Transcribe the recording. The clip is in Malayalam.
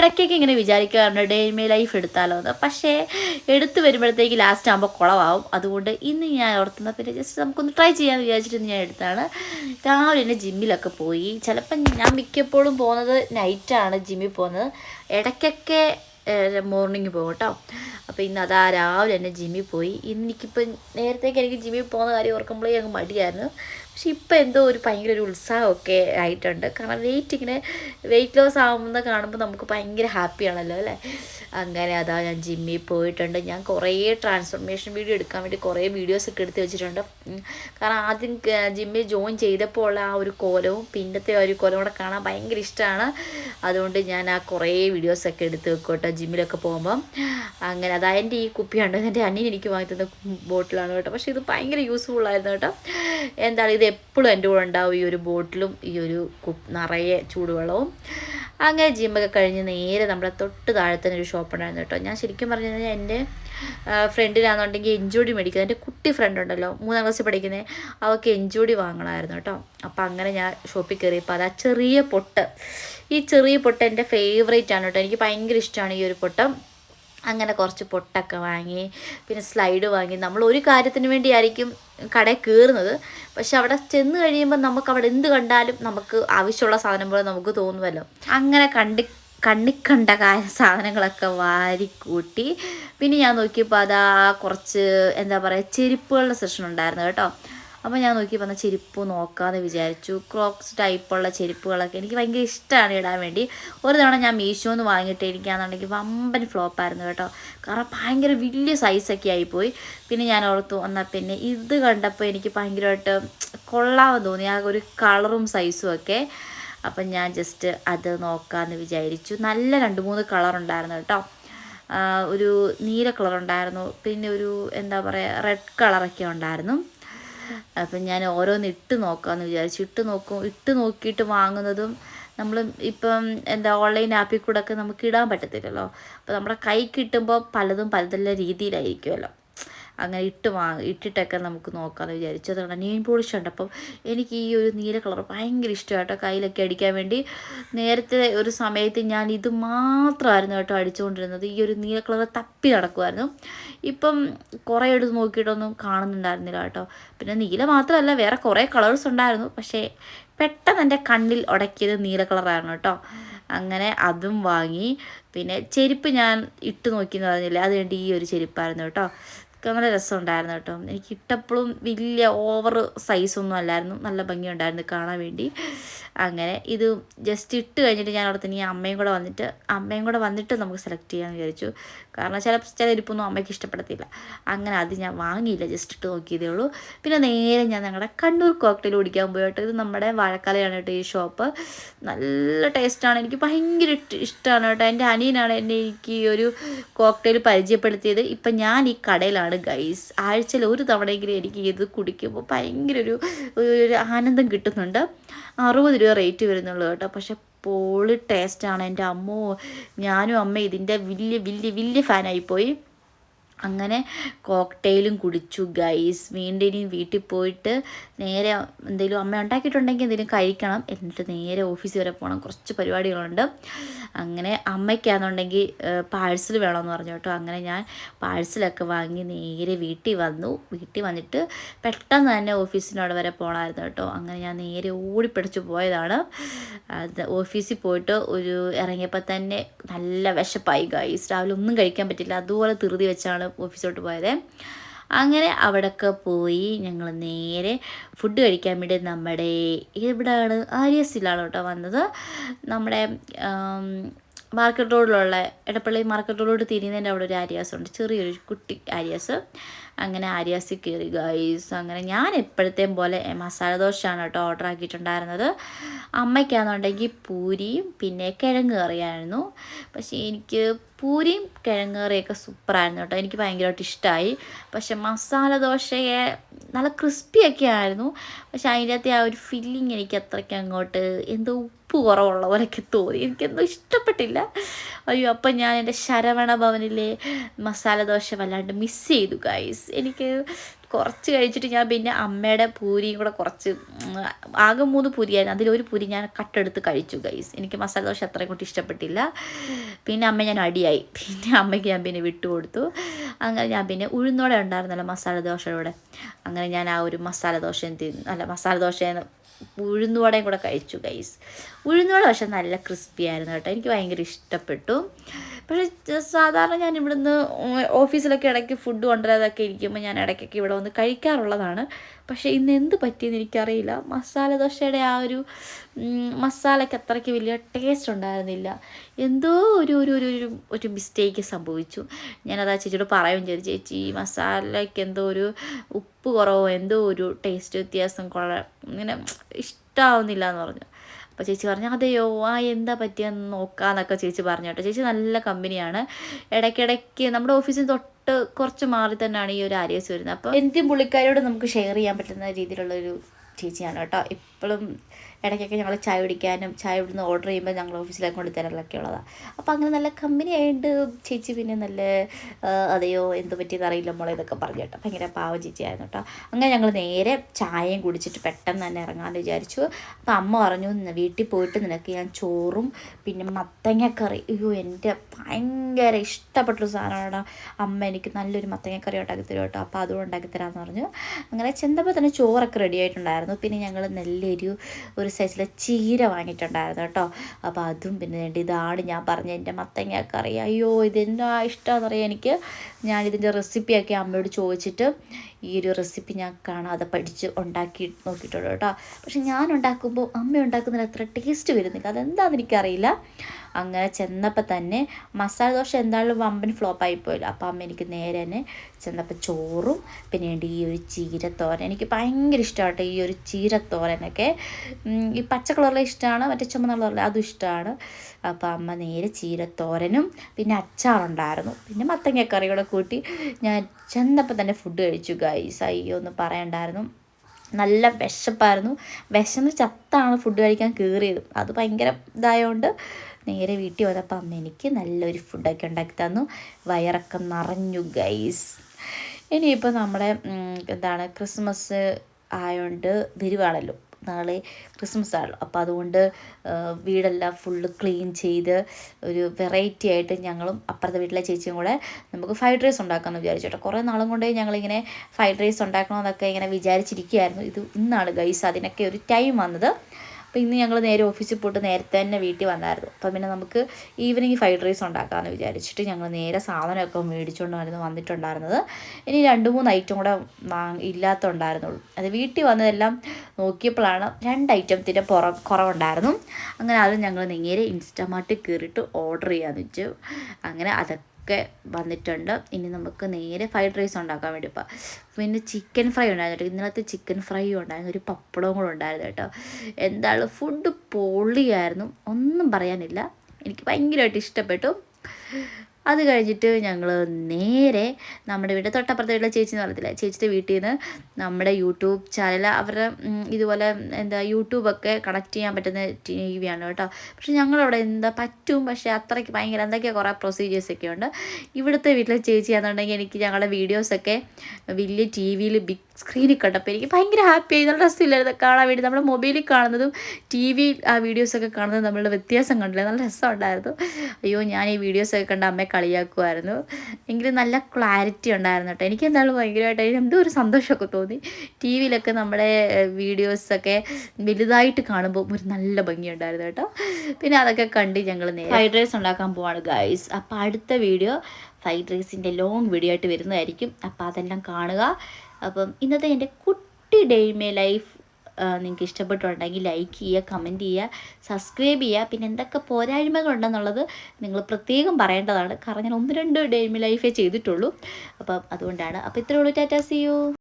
ഇടയ്ക്കൊക്കെ ഇങ്ങനെ വിചാരിക്കാറുണ്ട് ഡേ ലൈഫ് എടുത്താലോ എന്ന്. പക്ഷേ എടുത്തു വരുമ്പോഴത്തേക്ക് ലാസ്റ്റ് ആകുമ്പോൾ കുളമാവും അതുകൊണ്ട് ഇന്ന് ഞാൻ ഓർത്തുന്ന പിന്നെ ജസ്റ്റ് നമുക്കൊന്ന് ട്രൈ ചെയ്യാമെന്ന് വിചാരിച്ചിട്ട് ഞാൻ എടുത്താണ്. രാവിലെ തന്നെ ജിമ്മിലൊക്കെ പോയി. ചിലപ്പം ഞാൻ മിക്കപ്പോഴും പോകുന്നത് നൈറ്റാണ് ജിമ്മിൽ പോകുന്നത്. ഇടയ്ക്കൊക്കെ മോർണിംഗ് പോകും കേട്ടോ. അപ്പോൾ ഇന്ന് അതാ രാവിലെ തന്നെ ജിമ്മിൽ പോയി. ഇന്ന് നേരത്തേക്ക് എനിക്ക് ജിമ്മിൽ പോകുന്ന കാര്യം ഓർക്കുമ്പോഴേ അങ്ങ് മടിയായിരുന്നു. പക്ഷെ ഇപ്പം എന്തോ ഒരു ഭയങ്കര ഒരു ഉത്സാഹമൊക്കെ ആയിട്ടുണ്ട്. കാരണം വെയിറ്റ് ഇങ്ങനെ വെയിറ്റ് ലോസ് ആവുന്നത് കാണുമ്പോൾ നമുക്ക് ഭയങ്കര ഹാപ്പിയാണല്ലോ അല്ലേ? അങ്ങനെ അതാ ഞാൻ ജിമ്മിൽ പോയിട്ടുണ്ട്. ഞാൻ കുറേ ട്രാൻസ്ഫോർമേഷൻ വീഡിയോ എടുക്കാൻ വേണ്ടി കുറേ വീഡിയോസ് ഒക്കെ എടുത്ത് വെച്ചിട്ടുണ്ട്. കാരണം ആദ്യം ജിമ്മിൽ ജോയിൻ ചെയ്തപ്പോൾ ഉള്ള ആ ഒരു കോലവും പിന്നത്തെ ആ ഒരു കോലം കൂടെ കാണാൻ ഭയങ്കര ഇഷ്ടമാണ്. അതുകൊണ്ട് ഞാൻ ആ കുറേ വീഡിയോസൊക്കെ എടുത്ത് വെക്കോട്ടെ കേട്ടോ ജിമ്മിലൊക്കെ പോകുമ്പം. അങ്ങനെ അതാ എന്റെ ഈ കുപ്പിയാണ് എന്റെ അനിയൻ എനിക്ക് വാങ്ങി തന്ന ബോട്ടിലാണ് കേട്ടോ. പക്ഷേ ഇത് ഭയങ്കര യൂസ്ഫുൾ ആയിരുന്നു കേട്ടോ. എന്താണ് ഇത് എപ്പോഴും എന്റെ കൂടെ ഉണ്ടാവും ഈ ഒരു ബോട്ടിലും ഈ ഒരു കുപ്പ് നിറയെ ചൂടുവെള്ളവും. അങ്ങനെ ജിമ്മൊക്കെ കഴിഞ്ഞ് നേരെ നമ്മുടെ തൊട്ട് താഴെ തന്നെ ഒരു ഷോപ്പ് ഉണ്ടായിരുന്നു കേട്ടോ. ഞാൻ ശരിക്കും പറഞ്ഞു കഴിഞ്ഞാൽ എന്റെ ഫ്രണ്ടിനാണെന്നുണ്ടെങ്കിൽ എഞ്ചോടി മേടിക്കുന്നത്. എന്റെ കുട്ടി ഫ്രണ്ട് ഉണ്ടല്ലോ മൂന്നാം ക്ലാസ്സിൽ പഠിക്കുന്നത് അവൾക്ക് എഞ്ചോടി വാങ്ങണമായിരുന്നു കേട്ടോ. അപ്പോൾ അങ്ങനെ ഞാൻ ഷോപ്പിൽ കയറിയപ്പോൾ അത് ആ ചെറിയ പൊട്ട്. ഈ ചെറിയ പൊട്ട് എന്റെ ഫേവറേറ്റ് ആണ് കേട്ടോ. എനിക്ക് ഭയങ്കര ഇഷ്ടമാണ് ഈ ഒരു പൊട്ട്. അങ്ങനെ കുറച്ച് പൊട്ടൊക്കെ വാങ്ങി പിന്നെ സ്ലൈഡ് വാങ്ങി. നമ്മൾ ഒരു കാര്യത്തിന് വേണ്ടിയായിരിക്കും കടയിൽ കയറുന്നത്. പക്ഷെ അവിടെ ചെന്ന് കഴിയുമ്പോൾ നമുക്ക് അവിടെ എന്ത് കണ്ടാലും നമുക്ക് ആവശ്യമുള്ള സാധനം പോലെ നമുക്ക് തോന്നുമല്ലോ അങ്ങനെ കണ്ടി കണ്ണിക്കണ്ട കണ്ട സാധനങ്ങളൊക്കെ വാരിക്കൂട്ടി പിന്നെ ഞാൻ നോക്കിയപ്പോൾ അതാ കുറച്ച് എന്താ പറയുക ചെരുപ്പുകളുടെ സെഷൻ ഉണ്ടായിരുന്നു കേട്ടോ. അപ്പോൾ ഞാൻ നോക്കി വന്ന ചെരുപ്പ് നോക്കാമെന്ന് വിചാരിച്ചു. ക്രോക്സ് ടൈപ്പുള്ള ചെരുപ്പുകളൊക്കെ എനിക്ക് ഭയങ്കര ഇഷ്ടമാണ് ഇടാൻ വേണ്ടി. ഒരു തവണ ഞാൻ മീഷോന്ന് വാങ്ങിയിട്ട് എനിക്കാണെന്നുണ്ടെങ്കിൽ വമ്പൻ ഫ്ലോപ്പായിരുന്നു കേട്ടോ. കാരണം ഭയങ്കര വലിയ സൈസൊക്കെ ആയിപ്പോയി. പിന്നെ ഞാൻ ഓർത്തു എന്നാൽ പിന്നെ ഇത് കണ്ടപ്പോൾ എനിക്ക് ഭയങ്കരമായിട്ട് കൊള്ളാമെന്ന് തോന്നി. ആ ഒരു കളറും സൈസും ഒക്കെ. അപ്പം ഞാൻ ജസ്റ്റ് അത് നോക്കാമെന്ന് വിചാരിച്ചു. നല്ല രണ്ട് മൂന്ന് കളറുണ്ടായിരുന്നു കേട്ടോ. ഒരു നീല കളർ ഉണ്ടായിരുന്നു. പിന്നെ ഒരു എന്താ പറയുക റെഡ് കളറൊക്കെ ഉണ്ടായിരുന്നു. അപ്പം ഞാൻ ഓരോന്ന് ഇട്ട് നോക്കാമെന്ന് വിചാരിച്ചു. ഇട്ട് നോക്കും ഇട്ട് നോക്കിയിട്ട് വാങ്ങുന്നതും നമ്മൾ ഇപ്പം എന്താ ഓൺലൈൻ ആപ്പിൽ കൂടെ ഒക്കെ നമുക്ക് ഇടാൻ പറ്റത്തില്ലല്ലോ. അപ്പോൾ നമ്മുടെ കൈ കിട്ടുമ്പോൾ പലതും പലതല്ല രീതിയിലായിരിക്കുമല്ലോ അങ്ങനെ ഇട്ട് വാ ഇട്ടിട്ടൊക്കെ നമുക്ക് നോക്കാമെന്ന് വിചാരിച്ചു അതുകൊണ്ട് നെയിൻ പോളിഷ് ഉണ്ട്. അപ്പം എനിക്ക് ഈ ഒരു നീല കളർ ഭയങ്കര ഇഷ്ടമായിട്ടോ കയ്യിലൊക്കെ അടിക്കാൻ വേണ്ടി നേരത്തെ ഒരു സമയത്ത് ഞാൻ ഇത് മാത്രമായിരുന്നു കേട്ടോ അടിച്ചുകൊണ്ടിരുന്നത്. ഈ ഒരു നീല കളർ തപ്പി നടക്കുമായിരുന്നു ഇപ്പം കുറേ എടുത്ത് നോക്കിയിട്ടൊന്നും കാണുന്നുണ്ടായിരുന്നില്ല കേട്ടോ. പിന്നെ നീല മാത്രമല്ല വേറെ കുറേ കളേഴ്സ് ഉണ്ടായിരുന്നു. പക്ഷേ പെട്ടെന്ന് എന്റെ കണ്ണിൽ ഉടക്കിയത് നീല കളറായിരുന്നു കേട്ടോ. അങ്ങനെ അതും വാങ്ങി. പിന്നെ ചെരുപ്പ് ഞാൻ ഇട്ട് നോക്കിയെന്ന് പറഞ്ഞില്ലേ? അത് വേണ്ടി ഈ ഒരു ചെരുപ്പായിരുന്നു കേട്ടോ. നല്ല രസമുണ്ടായിരുന്നു കേട്ടോ. എനിക്ക് ഇട്ടപ്പോഴും വലിയ ഓവർ സൈസൊന്നും അല്ലായിരുന്നു. നല്ല ഭംഗിയുണ്ടായിരുന്നു കാണാൻ വേണ്ടി. അങ്ങനെ ഇത് ജസ്റ്റ് ഇട്ട് കഴിഞ്ഞിട്ട് ഞാൻ അവിടെ തന്നെ ഈ അമ്മയും കൂടെ വന്നിട്ട് അമ്മയും കൂടെ വന്നിട്ട് നമുക്ക് സെലക്ട് ചെയ്യാമെന്ന് വിചാരിച്ചു. കാരണം ചില ചില ഇരിപ്പൊന്നും അമ്മയ്ക്ക് ഇഷ്ടപ്പെടത്തില്ല. അങ്ങനെ അത് ഞാൻ വാങ്ങിയില്ല. ജസ്റ്റ് ഇട്ട് നോക്കിയതേ ഉള്ളൂ. പിന്നെ നേരെ ഞാൻ ഞങ്ങളുടെ കണ്ണൂർ കോക്ടെയിൽ കുടിക്കാൻ പോയി കേട്ടോ ഇത് നമ്മുടെ വാഴക്കാലയാണ് കേട്ടോ ഈ ഷോപ്പ് നല്ല ടേസ്റ്റാണ് എനിക്ക് ഭയങ്കര ഇഷ്ടമാണ് കേട്ടോ. എന്റെ അനിയനാണ് എന്നെ എനിക്ക് ഈ ഒരു കോക്ടെയിൽ പരിചയപ്പെടുത്തിയത്. ഇപ്പം ഞാൻ ഈ കടയിലാണ് ഗൈസ് ആഴ്ചയിൽ ഒരു തവണയെങ്കിലും എനിക്ക് ഇത് കുടിക്കുമ്പോൾ ഭയങ്കര ഒരു ഒരു ആനന്ദം കിട്ടുന്നുണ്ട്. അറുപത് രൂപ റേറ്റ് വരുന്നുള്ളൂ കേട്ടോ. പക്ഷെ പൊളി ടേസ്റ്റാണ് എന്റെ അമ്മോ ഞാനും അമ്മ ഇതിന്റെ വലിയ വലിയ വലിയ ഫാനായിപ്പോയി അങ്ങനെ കോക്ടെയിലും കുടിച്ചു ഗൈസ്. വീണ്ടും ഇനി വീട്ടിൽ പോയിട്ട് നേരെ എന്തെങ്കിലും അമ്മ ഉണ്ടാക്കിയിട്ടുണ്ടെങ്കിൽ എന്തെങ്കിലും കഴിക്കണം. എന്നിട്ട് നേരെ ഓഫീസിൽ വരെ പോകണം കുറച്ച് പരിപാടികളുണ്ട്. അങ്ങനെ അമ്മയ്ക്കാണെന്നുണ്ടെങ്കിൽ പാഴ്സൽ വേണമെന്ന് പറഞ്ഞു കേട്ടോ. അങ്ങനെ ഞാൻ പാഴ്സലൊക്കെ വാങ്ങി നേരെ വീട്ടിൽ വന്നു. വീട്ടിൽ വന്നിട്ട് പെട്ടെന്ന് തന്നെ ഓഫീസിനോട് വരെ പോകണമായിരുന്നു കേട്ടോ. അങ്ങനെ ഞാൻ നേരെ ഓടിപ്പിടിച്ച് പോയതാണ്. അത് ഓഫീസിൽ പോയിട്ട് ഒരു ഇറങ്ങിയപ്പോൾ തന്നെ നല്ല വിശപ്പായി ഗൈസ്. രാവിലെ ഒന്നും കഴിക്കാൻ പറ്റില്ല. അതുപോലെ ധൃതി വെച്ചാണ് ഓഫീസിലോട്ട് പോയത്. അങ്ങനെ അവിടെയൊക്കെ പോയി ഞങ്ങൾ നേരെ ഫുഡ് കഴിക്കാൻ വേണ്ടി നമ്മുടെ ഇവിടെയാണ് ആര്യസിലാണ് കേട്ടോ വന്നത്. നമ്മുടെ മാർക്കറ്റ് റോഡിലുള്ള ഇടപ്പള്ളി മാർക്കറ്റ് റോഡ് തിരിയുന്നതിന്റെ അവിടെ ഒരു ആര്യാസ് ഉണ്ട് ചെറിയൊരു കുട്ടി ആര്യാസ്. അങ്ങനെ ആര്യാസിൽ കയറി ഗൈസ് അങ്ങനെ ഞാൻ എപ്പോഴത്തെയും പോലെ മസാല ദോശയാണ് കേട്ടോ ഓർഡർ ആക്കിയിട്ടുണ്ടായിരുന്നത്. അമ്മയ്ക്കാണെന്നുണ്ടെങ്കിൽ പൂരിയും പിന്നെ കിഴങ്ങ് കറിയായിരുന്നു. പക്ഷേ എനിക്ക് പൂരിയും കിഴങ്ങ് കറിയൊക്കെ സൂപ്പറായിരുന്നു കേട്ടോ. എനിക്ക് ഭയങ്കരമായിട്ട് ഇഷ്ടമായി പക്ഷെ മസാല ദോശയെ നല്ല ക്രിസ്പിയൊക്കെ ആയിരുന്നു. പക്ഷെ അതിന്റെ ആ ഒരു ഫില്ലിങ് എനിക്ക് അത്രയ്ക്ക് അങ്ങോട്ട് എന്തോ ഉപ്പ് കുറവുള്ള പോലെയൊക്കെ തോന്നി. എനിക്കെന്തോ ഇഷ്ടപ്പെട്ടില്ല. അയ്യോ അപ്പം ഞാൻ എന്റെ ശരവണ ഭവനിലെ മസാല ദോശ വല്ലാണ്ട് മിസ് ചെയ്തു ഗൈസ് എനിക്ക് കുറച്ച് കഴിച്ചിട്ട് ഞാൻ പിന്നെ അമ്മയുടെ പൂരിയും കൂടെ കുറച്ച് ആകെ മൂന്ന് പൂരിയായിരുന്നു. അതിലൊരു പൂരി ഞാൻ കട്ടെടുത്ത് കഴിച്ചു ഗൈസ് എനിക്ക് മസാല ദോശ അത്രയും കൂട്ടി ഇഷ്ടപ്പെട്ടില്ല. പിന്നെ അമ്മ ഞാൻ അടിയായി. പിന്നെ അമ്മയ്ക്ക് ഞാൻ പിന്നെ വിട്ടുകൊടുത്തു അങ്ങനെ ഞാൻ പിന്നെ ഉഴുന്നോടെ ഉണ്ടായിരുന്നല്ലോ മസാല ദോശയുടെ. അങ്ങനെ ഞാൻ ആ ഒരു മസാല ദോശ അല്ല മസാല ദോശ ഉഴുന്നുവടയും കൂടെ കഴിച്ചു ഗൈസ് ഉഴുന്നുവട പക്ഷെ നല്ല ക്രിസ്പി ആയിരുന്നു കേട്ടോ. എനിക്ക് ഭയങ്കര ഇഷ്ടപ്പെട്ടു. പക്ഷേ സാധാരണ ഞാൻ ഇവിടുന്ന് ഓഫീസിലൊക്കെ ഇടയ്ക്ക് ഫുഡ് കൊണ്ടുവരാതൊക്കെ ഇരിക്കുമ്പോൾ ഞാൻ ഇടയ്ക്കൊക്കെ ഇവിടെ വന്ന് കഴിക്കാറുള്ളതാണ്. പക്ഷേ ഇന്ന് എന്ത് പറ്റിയെന്ന് എനിക്കറിയില്ല. മസാല ദോശയുടെ ആ ഒരു മസാലയ്ക്ക് അത്രയ്ക്ക് വലിയ ടേസ്റ്റ് ഉണ്ടായിരുന്നില്ല. എന്തോ ഒരു ഒരു ഒരു ഒരു ഒരു മിസ്റ്റേക്ക് സംഭവിച്ചു. ഞാനത് ആ ചേച്ചിയോട് പറയുകയും ചെയ്തു. ചേച്ചി ഈ മസാലയ്ക്ക് എന്തോ ഒരു ഉപ്പ് കുറവോ? എന്തോ ഒരു ടേസ്റ്റ് വ്യത്യാസം കൊള്ള ഇങ്ങനെ ഇഷ്ടമാവുന്നില്ല എന്ന് പറഞ്ഞു. അപ്പോൾ ചേച്ചി പറഞ്ഞു അതെയോ ആ എന്താ പറ്റിയെന്ന് നോക്കാന്നൊക്കെ ചേച്ചി പറഞ്ഞു കേട്ടോ ചേച്ചി നല്ല കമ്പനിയാണ്. ഇടയ്ക്കിടയ്ക്ക് നമ്മുടെ ഓഫീസിന് തൊട്ട് കുറച്ച് മാറി തന്നെയാണ് ഈ ഒരു ആര്യസ് വരുന്നത്. അപ്പോൾ എന്തും പുള്ളിക്കാരോട് നമുക്ക് ഷെയർ ചെയ്യാൻ പറ്റുന്ന രീതിയിലുള്ളൊരു ചേച്ചിയാണ് കേട്ടോ. ഇപ്പോഴും ഇടയ്ക്കൊക്കെ ഞങ്ങൾ ചായ കുടിക്കാനും ചായ ഇവിടുന്ന് ഓർഡർ ചെയ്യുമ്പോൾ ഞങ്ങൾ ഓഫീസിലേക്ക് കൊണ്ട് തരലൊക്കെ ഉള്ളതാണ് അപ്പോൾ അങ്ങനെ നല്ല കമ്പനി ആയിട്ട് ചേച്ചി പിന്നെ നല്ല അതെയോ എന്ത് പറ്റിയെന്ന് അറിയില്ല മോളെ ഇതൊക്കെ പറഞ്ഞു കേട്ടോ. ഭയങ്കര പാവ ചേച്ചിയായിരുന്നു കേട്ടോ. അങ്ങനെ ഞങ്ങൾ നേരെ ചായയും കുടിച്ചിട്ട് പെട്ടെന്ന് തന്നെ ഇറങ്ങാമെന്ന് വിചാരിച്ചു. അപ്പോൾ അമ്മ പറഞ്ഞു "ന- വീട്ടിൽ പോയിട്ട് നിനക്ക് ഞാൻ ചോറും പിന്നെ മത്തങ്ങക്കറി. അയ്യോ എന്റെ ഭയങ്കര ഇഷ്ടപ്പെട്ടൊരു സാധനമാണ് അമ്മ എനിക്ക് നല്ലൊരു മത്തങ്ങക്കറി ഉണ്ടാക്കി തരും കേട്ടോ. അപ്പോൾ അതും ഉണ്ടാക്കി തരാമെന്ന് പറഞ്ഞു. അങ്ങനെ ചെന്നപ്പോൾ തന്നെ ചോറൊക്കെ റെഡി ആയിട്ടുണ്ടായിരുന്നു. പിന്നെ ഞങ്ങൾ നല്ലൊരു ഒരു സൈസിലെ ചീര വാങ്ങിയിട്ടുണ്ടായിരുന്നു കേട്ടോ. അപ്പോൾ അതും പിന്നെ ഇതാണ് ഞാൻ പറഞ്ഞ എന്റെ മത്തങ്ങക്കറി അയ്യോ ഇതെന്നാ ഇഷ്ടമാണെന്നറിയാം എനിക്ക്. ഞാനിതിന്റെ റെസിപ്പിയൊക്കെ അമ്മയോട് ചോദിച്ചിട്ട് ഈ ഒരു റെസിപ്പി ഞാൻ കാണാതെ പഠിച്ച് ഉണ്ടാക്കി നോക്കിയിട്ടുണ്ട് കേട്ടോ. പക്ഷെ ഞാൻ ഉണ്ടാക്കുമ്പോൾ അമ്മ ഉണ്ടാക്കുന്നതിന് അത്ര ടേസ്റ്റ് വരുന്നില്ല. അതെന്താണെന്ന് എനിക്കറിയില്ല. അങ്ങനെ ചെന്നപ്പോൾ തന്നെ മസാല ദോശ എന്തായാലും വമ്പൻ ഫ്ലോപ്പായി പോയില്ല. അപ്പോൾ അമ്മ എനിക്ക് നേരെ തന്നെ ചെന്നപ്പോൾ ചോറും പിന്നെ ഉണ്ട് ഈ ഒരു ചീരത്തോരൻ എനിക്ക് ഭയങ്കര ഇഷ്ടമാണ് ഈ ഒരു ചീരത്തോരനൊക്കെ. ഈ പച്ച കളറിലെ ഇഷ്ടമാണ് മറ്റേ ചുമന്ന കളറിലെ അതും ഇഷ്ടമാണ് അപ്പോൾ അമ്മ നേരെ ചീരത്തോരനും പിന്നെ അച്ചാറുണ്ടായിരുന്നു. പിന്നെ മത്തങ്ങക്കറി കൂടെ കൂട്ടി ഞാൻ ചെന്നപ്പോൾ തന്നെ ഫുഡ് കഴിച്ചു ഗൈസ് അയ്യോ ഒന്ന് പറയണ്ടായിരുന്നു. നല്ല വിശപ്പായിരുന്നു. വിശന്ന് ചത്താണ് ഫുഡ് കഴിക്കാൻ കയറിയത് അത് ഭയങ്കര ഇതായതുകൊണ്ട് നേരെ വീട്ടിൽ വന്നപ്പോൾ അമ്മ എനിക്ക് നല്ലൊരു ഫുഡൊക്കെ ഉണ്ടാക്കി തന്നു. വയറൊക്കെ നിറഞ്ഞു ഗൈസ് ഇനിയിപ്പോൾ നമ്മുടെ എന്താണ് ക്രിസ്മസ് ആയതുകൊണ്ട് വരുവാണല്ലോ. നാളെ ക്രിസ്മസ് ആണല്ലോ. അപ്പോൾ അതുകൊണ്ട് വീടെല്ലാം ഫുള്ള് ക്ലീൻ ചെയ്ത് ഒരു വെറൈറ്റി ആയിട്ട് ഞങ്ങളും അപ്പുറത്തെ വീട്ടിലെ ചേച്ചിയും കൂടെ നമുക്ക് ഫ്രൈഡ് റൈസ് ഉണ്ടാക്കാമെന്ന് വിചാരിച്ചു കേട്ടോ. കുറേ നാളും കൊണ്ടേ ഞങ്ങളിങ്ങനെ ഫ്രൈഡ് റൈസ് ഉണ്ടാക്കണമെന്നൊക്കെ ഇങ്ങനെ വിചാരിച്ചിരിക്കുകയായിരുന്നു. ഇത് ഇന്നാണ് ഗൈസ് അതിനൊക്കെ ഒരു ടൈം വന്നത്. അപ്പോൾ ഇന്ന് ഞങ്ങൾ നേരെ ഓഫീസിൽ പോയിട്ട് നേരത്തെ തന്നെ വീട്ടിൽ വന്നായിരുന്നു. അപ്പം പിന്നെ നമുക്ക് ഈവനിങ് ഫ്രൈഡ് റൈസ് ഉണ്ടാക്കാമെന്ന് വിചാരിച്ചിട്ട് ഞങ്ങൾ നേരെ സാധനമൊക്കെ മേടിച്ചുകൊണ്ടായിരുന്നു വന്നിട്ടുണ്ടായിരുന്നത്. ഇനി രണ്ട് മൂന്ന് ഐറ്റം കൂടെ ഇല്ലാത്തുണ്ടായിരുന്നുള്ളൂ. അത് വീട്ടിൽ വന്നതെല്ലാം നോക്കിയപ്പോഴാണ് രണ്ട് ഐറ്റത്തിന്റെ പുറ കുറവുണ്ടായിരുന്നു. അങ്ങനെ അത് ഞങ്ങൾ നേരെ ഇൻസ്റ്റാമാർട്ടിൽ കയറിയിട്ട് ഓർഡർ ചെയ്യാമെന്ന് വെച്ചു. അങ്ങനെ അതൊക്കെ വന്നിട്ടുണ്ട്. ഇനി നമുക്ക് നേരെ ഫ്രൈഡ് റൈസ് ഉണ്ടാക്കാൻ വേണ്ടി ഇപ്പോൾ പിന്നെ ചിക്കൻ ഫ്രൈ ഉണ്ടായിരുന്നു ഇന്നലത്തെ ചിക്കൻ ഫ്രൈ ഉണ്ടായിരുന്നു. ഒരു പപ്പടവും കൂടെ ഉണ്ടായിരുന്നു കേട്ടോ. എന്താണ്? ഫുഡ് പൊളിയായിരുന്നു. ഒന്നും പറയാനില്ല. എനിക്ക് ഭയങ്കരമായിട്ട് ഇഷ്ടപ്പെട്ടു. അത് കഴിഞ്ഞിട്ട് ഞങ്ങൾ നേരെ നമ്മുടെ വീട് തൊട്ടപ്പുറത്തെ വീട്ടിലെ ചേച്ചി എന്ന് പറയത്തില്ല? ചേച്ചിയുടെ വീട്ടിൽ നിന്ന് നമ്മുടെ യൂട്യൂബ് ചാനൽ അവരുടെ ഇതുപോലെ എന്താ യൂട്യൂബൊക്കെ കണക്ട് ചെയ്യാൻ പറ്റുന്ന ടി വിയാണ് കേട്ടോ. പക്ഷെ ഞങ്ങളവിടെ എന്താ പറ്റും പക്ഷേ അത്രയ്ക്ക് ഭയങ്കര എന്തൊക്കെയാണ് കുറേ പ്രൊസീജിയേഴ്സൊക്കെ ഉണ്ട്. ഇവിടുത്തെ വീട്ടിലെ ചേച്ചി എനിക്ക് ഞങ്ങളുടെ വീഡിയോസൊക്കെ വലിയ ടി വിയിൽ ബിഗ് സ്ക്രീനിൽ കണ്ടപ്പോൾ എനിക്ക് ഭയങ്കര ഹാപ്പിയായി നല്ല രസമില്ലായിരുന്നു കാണാൻ വേണ്ടി നമ്മുടെ മൊബൈലിൽ കാണുന്നതും ടി വിയിൽ ആ വീഡിയോസൊക്കെ കാണുന്നതും നമ്മളുടെ വ്യത്യാസം കണ്ടില്ല? നല്ല രസമുണ്ടായിരുന്നു. അയ്യോ ഞാൻ ഈ വീഡിയോസൊക്കെ കണ്ട അമ്മയെ കളിയാക്കുമായിരുന്നു എങ്കിലും നല്ല ക്ലാരിറ്റി ഉണ്ടായിരുന്നു കേട്ടോ. എനിക്ക് എന്തായാലും ഭയങ്കരമായിട്ട് എന്തോ ഒരു സന്തോഷമൊക്കെ തോന്നി. ടി വിയിലൊക്കെ നമ്മുടെ വീഡിയോസൊക്കെ വലുതായിട്ട് കാണുമ്പോൾ ഒരു നല്ല ഭംഗിയുണ്ടായിരുന്നു കേട്ടോ. പിന്നെ അതൊക്കെ കണ്ട് ഞങ്ങൾ നേരെ ഫ്രൈഡ് റൈസ് ഉണ്ടാക്കാൻ പോവാണ് ഗൈസ് അപ്പോൾ അടുത്ത വീഡിയോ ഫ്രൈഡ് റൈസിന്റെ ലോങ് വീഡിയോ ആയിട്ട് വരുന്നതായിരിക്കും. അപ്പോൾ അതെല്ലാം കാണുക. അപ്പം ഇന്നത്തെ എന്റെ കുട്ടി ഡേ മേ ലൈഫ് നിങ്ങൾക്ക് ഇഷ്ടപ്പെട്ടുണ്ടെങ്കിൽ ലൈക്ക് ചെയ്യുക കമന്റ് ചെയ്യുക സബ്സ്ക്രൈബ് ചെയ്യുക. പിന്നെ എന്തൊക്കെ പോരായ്മകളുണ്ടെന്നുള്ളത് നിങ്ങൾ പ്രത്യേകം പറയേണ്ടതാണ്. കാരണം ഞാൻ ഒന്ന് രണ്ട് ഡേ മേ ലൈഫേ ചെയ്തിട്ടുള്ളൂ. അപ്പം അതുകൊണ്ടാണ്. അപ്പോൾ ഇത്രയേ ഉള്ളൂ. Tata C U